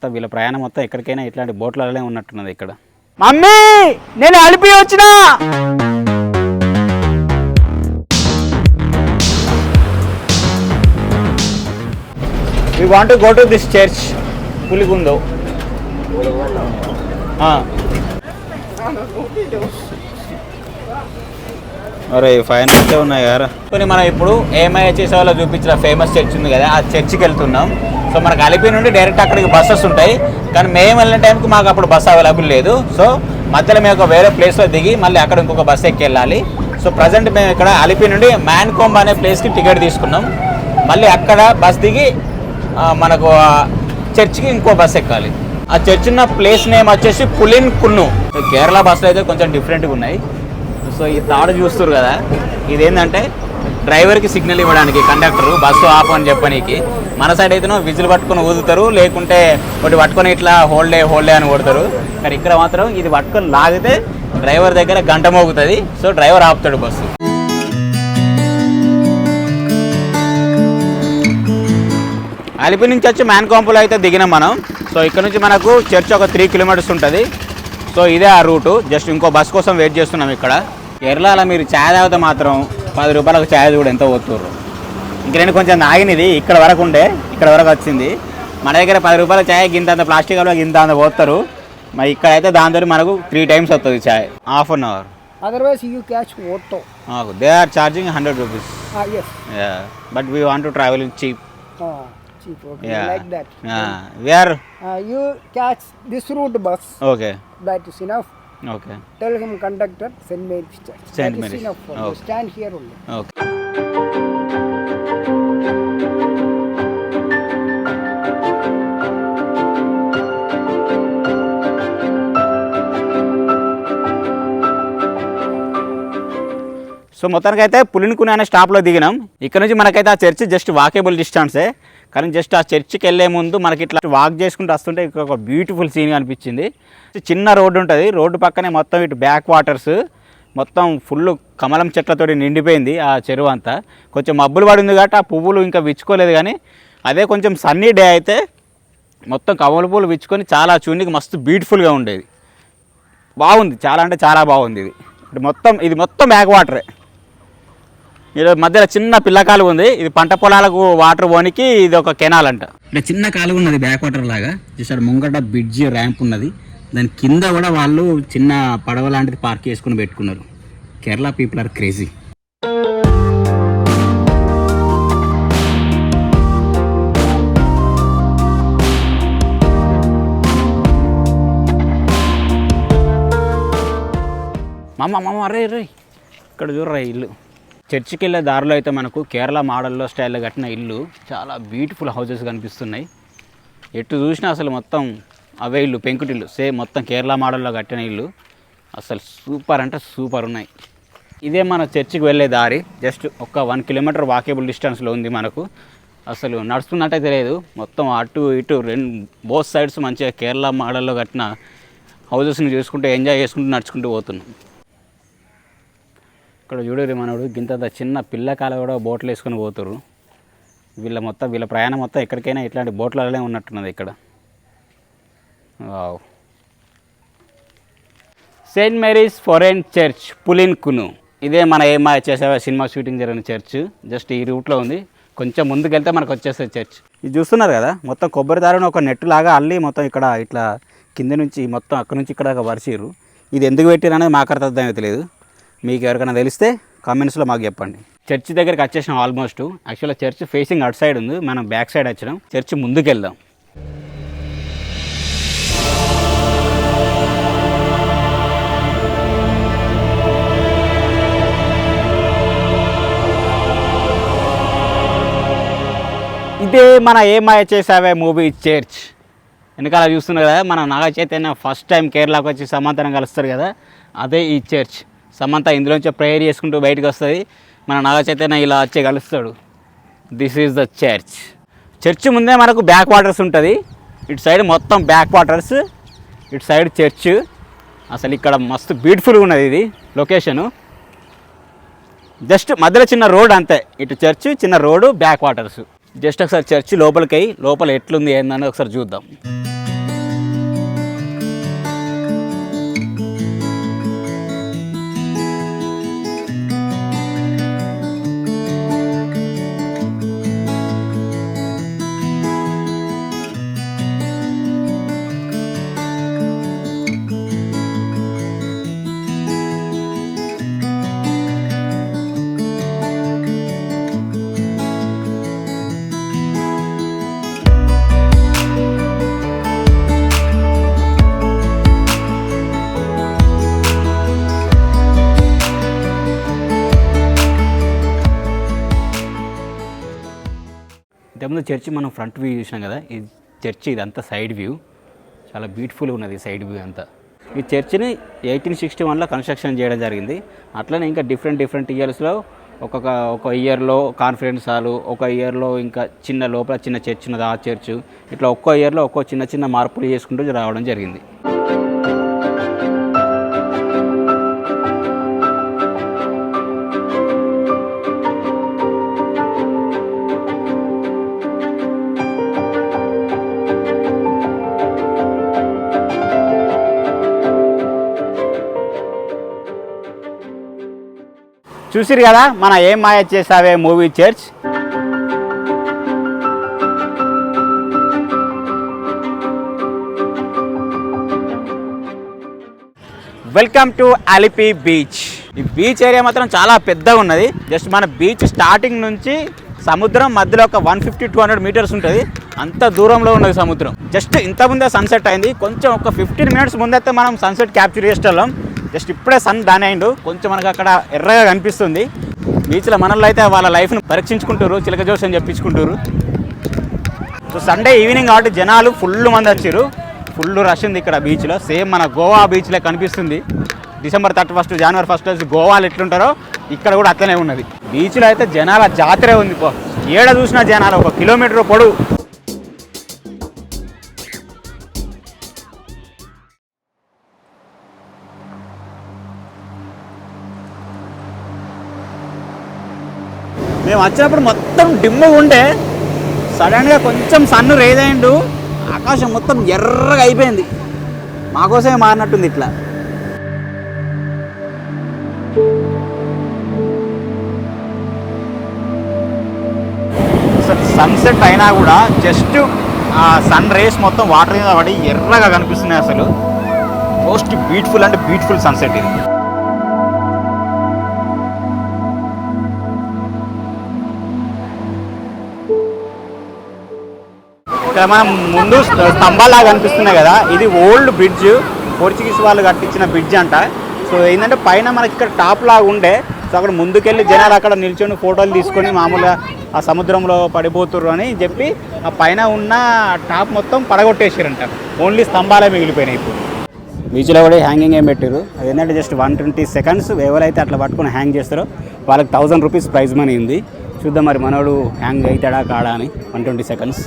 మొత్తం వీళ్ళ ప్రయాణం మొత్తం ఎక్కడికైనా ఇట్లాంటి బోట్లలోనే ఉన్నట్టున్నది ఇక్కడ. మమ్మీ! నేను అలిపి వచ్చినా! We want go to this church పులిగుందో అరే ఫైన్ అయితే ఉన్నాయి కదా. మనం ఇప్పుడు ఏమై చేసేవాళ్ళు చూపించిన ఫేమస్ చర్చ్ ఉంది కదా ఆ చర్చికి వెళ్తున్నాం. సో మనకు అలిపి నుండి డైరెక్ట్ అక్కడికి బస్సెస్ ఉంటాయి. కానీ మేము వెళ్ళిన టైంకి మాకు అప్పుడు బస్సు అవైలబుల్ లేదు. సో మధ్యలో మేము ఒక వేరే ప్లేస్లో దిగి మళ్ళీ అక్కడ ఇంకొక బస్సు ఎక్కి వెళ్ళాలి సో ప్రజెంట్ మేము ఇక్కడ అలిపి నుండి మ్యాన్కోంబ్ అనే ప్లేస్కి టికెట్ తీసుకున్నాం. మళ్ళీ అక్కడ బస్ దిగి మనకు చర్చ్కి చర్చికి ఇంకో బస్ ఎక్కాలి. ఆ చర్చ్ ఉన్న ప్లేస్ నేమ్ వచ్చేసి పులిన్ కున్ను. కేరళ బస్సులు అయితే కొంచెం డిఫరెంట్గా ఉన్నాయి. సో ఈ తాడు చూస్తారు కదా ఇదేంటంటే డ్రైవర్కి సిగ్నల్ ఇవ్వడానికి కండక్టర్ బస్సు ఆపు అని చెప్పనీకి. మన సైడ్ అయితేనో విజిల్ పట్టుకొని ఊదుతారు లేకుంటే ఒకటి పట్టుకొని ఇట్లా హోల్డే హోల్డే అని కొడతారు. కానీ ఇక్కడ మాత్రం ఇది పట్టుకొని లాగితే డ్రైవర్ దగ్గర గంట మోగుతుంది. సో డ్రైవర్ ఆపుతాడు బస్సు. అలిపి నుంచి వచ్చి మ్యాన్ కాంపులో అయితే దిగినాం మనం. సో ఇక్కడ నుంచి మనకు చర్చ్ ఒక త్రీ కిలోమీటర్స్ ఉంటుంది. సో ఇదే ఆ రూటు. జస్ట్ ఇంకో బస్ కోసం వెయిట్ చేస్తున్నాం ఇక్కడ. కేరళలో మీరు ఛాయ్ తాగితే మాత్రం పది రూపాయలకు ఛాయ్ కూడా ఎంత పోతుర్రు ఇంక నేను కొంచెం నాగినది ఇక్కడ వరకు ఉండే ఇక్కడ వరకు వచ్చింది. మన దగ్గర పది రూపాయల ఛాయ్ గింత అంత ప్లాస్టిక్ కవర్లో గింత అంత పోతారు మరి ఇక్కడైతే దాంతో మనకు త్రీ టైమ్స్ వస్తుంది chai half an hour otherwise you catch auto they are charging hundred rupees but we want to travel in cheap cheap okay Yeah. Like that where you catch this route bus okay that is enough okay. Tell him conductor Saint Mary's church. Enough Okay. Stand here only okay so మొత్తానికి అయితే పులినికుని అనే స్టాప్లో దిగినాం. ఇక్కడ నుంచి మనకైతే ఆ church just walkable డిస్టెన్సే కానీ just ఆ చర్చికి వెళ్ళే ముందు మనకి ఇట్లా వాక్ చేసుకుంటూ వస్తుంటే ఇక్కడ ఒక బ్యూటిఫుల్ సీన్ కనిపించింది చిన్న రోడ్డు ఉంటుంది. రోడ్డు పక్కనే మొత్తం ఇటు బ్యాక్ వాటర్స్ మొత్తం ఫుల్ కమలం చెట్లతోటి నిండిపోయింది ఆ చెరువు అంతా. కొంచెం మబ్బులు పడింది కాబట్టి ఆ పువ్వులు ఇంకా విచ్చుకోలేదు కానీ అదే కొంచెం సన్నీ డే అయితే మొత్తం కమల పూలు విచ్చుకొని చాలా చూనికి మస్తు బ్యూటిఫుల్గా ఉండేది. బాగుంది. చాలా అంటే చాలా బాగుంది ఇది. ఇది మొత్తం ఇది మొత్తం బ్యాక్ వాటరే ఇది మధ్యలో చిన్న పిల్ల కాలువ ఉంది. ఇది పంట పొలాలకు వాటర్ పోనికి ఇది ఒక కెనాల్ అంట. ఇక్కడ చిన్న కాలువ ఉన్నది బ్యాక్ వాటర్ లాగా. చూసాడు ముంగట బ్రిడ్జి ర్యాంప్ ఉన్నది. దాని కింద కూడా వాళ్ళు చిన్న పడవ లాంటిది పార్క్ చేసుకుని పెట్టుకున్నారు. కేరళ పీపుల్ ఆర్ క్రేజీ మామ మామ అరే రే ఇక్కడ చూడరా ఇల్లు. చర్చికి వెళ్ళే దారిలో అయితే మనకు కేరళ మోడల్లో స్టైల్లో కట్టిన ఇల్లు చాలా బ్యూటిఫుల్ హౌసెస్ కనిపిస్తున్నాయి. ఎటు చూసినా అసలు మొత్తం అవే ఇల్లు పెంకుటిల్లు సేమ్ మొత్తం కేరళ మోడల్లో కట్టిన ఇల్లు. అసలు సూపర్ అంటే సూపర్ ఉన్నాయి. ఇదే మన చర్చికి వెళ్ళే దారి. జస్ట్ ఒక వన్ కిలోమీటర్ వాకేబుల్ డిస్టెన్స్లో ఉంది మనకు. అసలు నడుస్తున్నట్టే తెలియదు. మొత్తం అటు ఇటు రెండు బోత్ సైడ్స్ మంచిగా కేరళ మోడల్లో కట్టిన హౌజెస్ని చూసుకుంటూ ఎంజాయ్ చేసుకుంటూ నడుచుకుంటూ పోతున్నాం. ఇక్కడ చూడేది మనోడు గింత చిన్న పిల్లకాల కూడా బోట్లు వేసుకొని పోతారు వీళ్ళ మొత్తం వీళ్ళ ప్రయాణం మొత్తం ఎక్కడికైనా ఇట్లాంటి బోట్లలోనే ఉన్నట్టున్నది ఇక్కడ. Wow. Saint Mary's forane church Pulinkunnu ఇదే మన ఏమా చేసావా సినిమా షూటింగ్ జరిగిన చర్చ్. జస్ట్ ఈ రూట్లో ఉంది. కొంచెం ముందుకు వెళ్తే మనకు వచ్చేస్తుంది చర్చ్. ఇది చూస్తున్నారు కదా? మొత్తం కొబ్బరి దారుని ఒక నెట్ లాగా అల్లి మొత్తం ఇక్కడ ఇట్లా కింద నుంచి మొత్తం అక్కడ నుంచి ఇక్కడ దాకా ఇది ఎందుకు పెట్టిరు అనేది మాకు అర్థం లేదు మీకు ఎవరికైనా తెలిస్తే కామెంట్స్లో మాకు చెప్పండి. చర్చి దగ్గరికి వచ్చేసినాం ఆల్మోస్ట్. యాక్చువల్గా చర్చ్ ఫేసింగ్ అటు సైడ్ ఉంది మనం బ్యాక్ సైడ్ వచ్చినాం. చర్చ్ ముందుకు వెళ్దాం ఇదే మన ఏమాయ చేసావే మూవీ చర్చ్. వెనకాల చూస్తున్నారు కదా మన నాగ చైతన్య ఫస్ట్ టైం కేరళకు వచ్చి సమాంతరం కలుస్తారు కదా అదే ఈ చర్చ్. సమంత ఇందులోంచి ప్రేయర్ చేసుకుంటూ బయటకు వస్తుంది. మన నాగ చైతన్య ఇలా వచ్చి కలుస్తాడు. This is the church church ముందే మనకు బ్యాక్ వాటర్స్ ఉంటుంది. ఇటు సైడ్ మొత్తం బ్యాక్ వాటర్స్ ఇటు సైడ్ చర్చ్ అసలు ఇక్కడ మస్తు బ్యూటిఫుల్గా ఉన్నది ఇది లొకేషను జస్ట్ మధ్యలో చిన్న రోడ్ అంతే. ఇటు చర్చ్ చిన్న రోడ్డు బ్యాక్ వాటర్స్ జస్ట్ ఒకసారి చర్చ్ లోపలికి లోపల ఎట్లుంది ఏందని ఒకసారి చూద్దాం. ఇంతకుముందు చర్చి మనం ఫ్రంట్ వ్యూ చూసినాం కదా ఈ చర్చి ఇదంతా సైడ్ వ్యూ. చాలా బ్యూటిఫుల్గా ఉన్నది సైడ్ వ్యూ అంతా. ఈ చర్చిని ఎయిటీన్ సిక్స్టీ వన్లో కన్స్ట్రక్షన్ చేయడం జరిగింది. అట్లనే ఇంకా డిఫరెంట్ డిఫరెంట్ ఇయర్స్లో ఒక్కొక్క ఒక ఇయర్లో కాన్ఫరెన్స్ హాలు ఒక ఇయర్లో ఇంకా చిన్న లోపల చిన్న చర్చ్ ఉన్నది ఆ చర్చ్. ఇట్లా ఒక్కో ఇయర్లో ఒక్కో చిన్న చిన్న మార్పులు చేసుకుంటూ రావడం జరిగింది. చూసిరు కదా మన Em Maaya Chesave movie church? Welcome to Alleppey beach ఈ బీచ్ ఏరియా మాత్రం చాలా పెద్దగా ఉన్నది. జస్ట్ మన బీచ్ స్టార్టింగ్ నుంచి సముద్రం మధ్యలో ఒక one fifty two hundred meters ఉంటుంది. అంత దూరంలో ఉన్నది సముద్రం. జస్ట్ ఇంత ముందే సన్సెట్ అయింది. కొంచెం ఒక ఫిఫ్టీన్ మినిట్స్ ముందైతే మనం సన్సెట్ క్యాప్చర్ చేసేవాళ్ళం జస్ట్ ఇప్పుడే సన్ దాని అయిండు. కొంచెం మనకు అక్కడ ఎర్రగా కనిపిస్తుంది. బీచ్లో మనల్లో అయితే వాళ్ళ లైఫ్ను పరీక్షించుకుంటారు చిలక జోష్ అని చెప్పించుకుంటారు సో సండే ఈవినింగ్ కాబట్టి జనాలు ఫుల్ మంది వచ్చారు ఫుల్ రష్ ఉంది ఇక్కడ బీచ్లో. సేమ్ మన గోవా బీచ్లో కనిపిస్తుంది. December thirty first January first వచ్చి గోవాలో ఎట్లుంటారో ఇక్కడ కూడా అట్లనే ఉన్నది. బీచ్లో అయితే జనాల జాతర ఉంది పో. ఏడ చూసినా జనాలు ఒక కిలోమీటర్ పొడవు. మేము వచ్చినప్పుడు మొత్తం డిమ్ముగా ఉండే సడన్గా కొంచెం సన్ను రేజ్ ఆకాశం మొత్తం ఎర్రగా అయిపోయింది. మాకోసమే మారినట్టుంది ఇట్లా. సన్సెట్ అయినా కూడా జస్ట్ ఆ సన్ రేస్ మొత్తం వాటర్ మీద పడి ఎర్రగా కనిపిస్తున్నాయి అసలు. మోస్ట్ బ్యూటిఫుల్ అంటే బ్యూటిఫుల్ సన్సెట్ ఇది. ఇక్కడ మనం ముందు స్తంభాలాగా కనిపిస్తున్నాయి కదా. ఇది ఓల్డ్ బ్రిడ్జ్. పోర్చుగీస్ వాళ్ళు కట్టించిన బ్రిడ్జ్ అంట. సో ఏంటంటే పైన మనకి ఇక్కడ టాప్ లాగా ఉండే. సో అక్కడ ముందుకెళ్ళి జనాలు అక్కడ నిల్చొని ఫోటోలు తీసుకొని మామూలుగా ఆ సముద్రంలో పడిపోతుర్రు అని చెప్పి ఆ పైన ఉన్న టాప్ మొత్తం పడగొట్టేసారంట. ఓన్లీ స్తంభాలే మిగిలిపోయినాయి ఇప్పుడు. బీచ్లో కూడా హ్యాంగింగ్ ఏం పెట్టారు అదేంటంటే ఏంటంటే జస్ట్ వన్ ట్వంటీ సెకండ్స్ ఎవరైతే అట్లా పట్టుకొని హ్యాంగ్ చేస్తారో వాళ్ళకి థౌజండ్ రూపీస్ ప్రైజ్ మనీ ఉంది. చూద్దాం మరి మనోడు హ్యాంగ్ అవుతాడా కాడా అని. One twenty seconds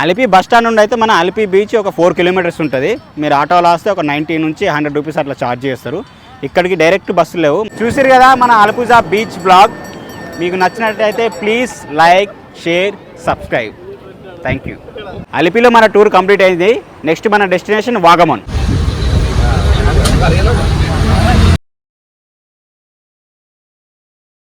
Alleppey bus stand నుండి అయితే మన అలిపి బీచ్ ఒక ఫోర్ కిలోమీటర్స్ ఉంటుంది. మీరు ఆటోలో వస్తే ఒక నైంటీ నుంచి హండ్రెడ్ రూపీస్ అట్లా ఛార్జ్ చేస్తారు. ఇక్కడికి డైరెక్ట్ బస్సు లేవు. చూసారు కదా మన అలపుజా బీచ్ బ్లాగ్. మీకు నచ్చినట్టయితే please like share subscribe. Thank you అలిపిలో మన టూర్ కంప్లీట్ అయింది. నెక్స్ట్ మన డెస్టినేషన్ వాగమన్.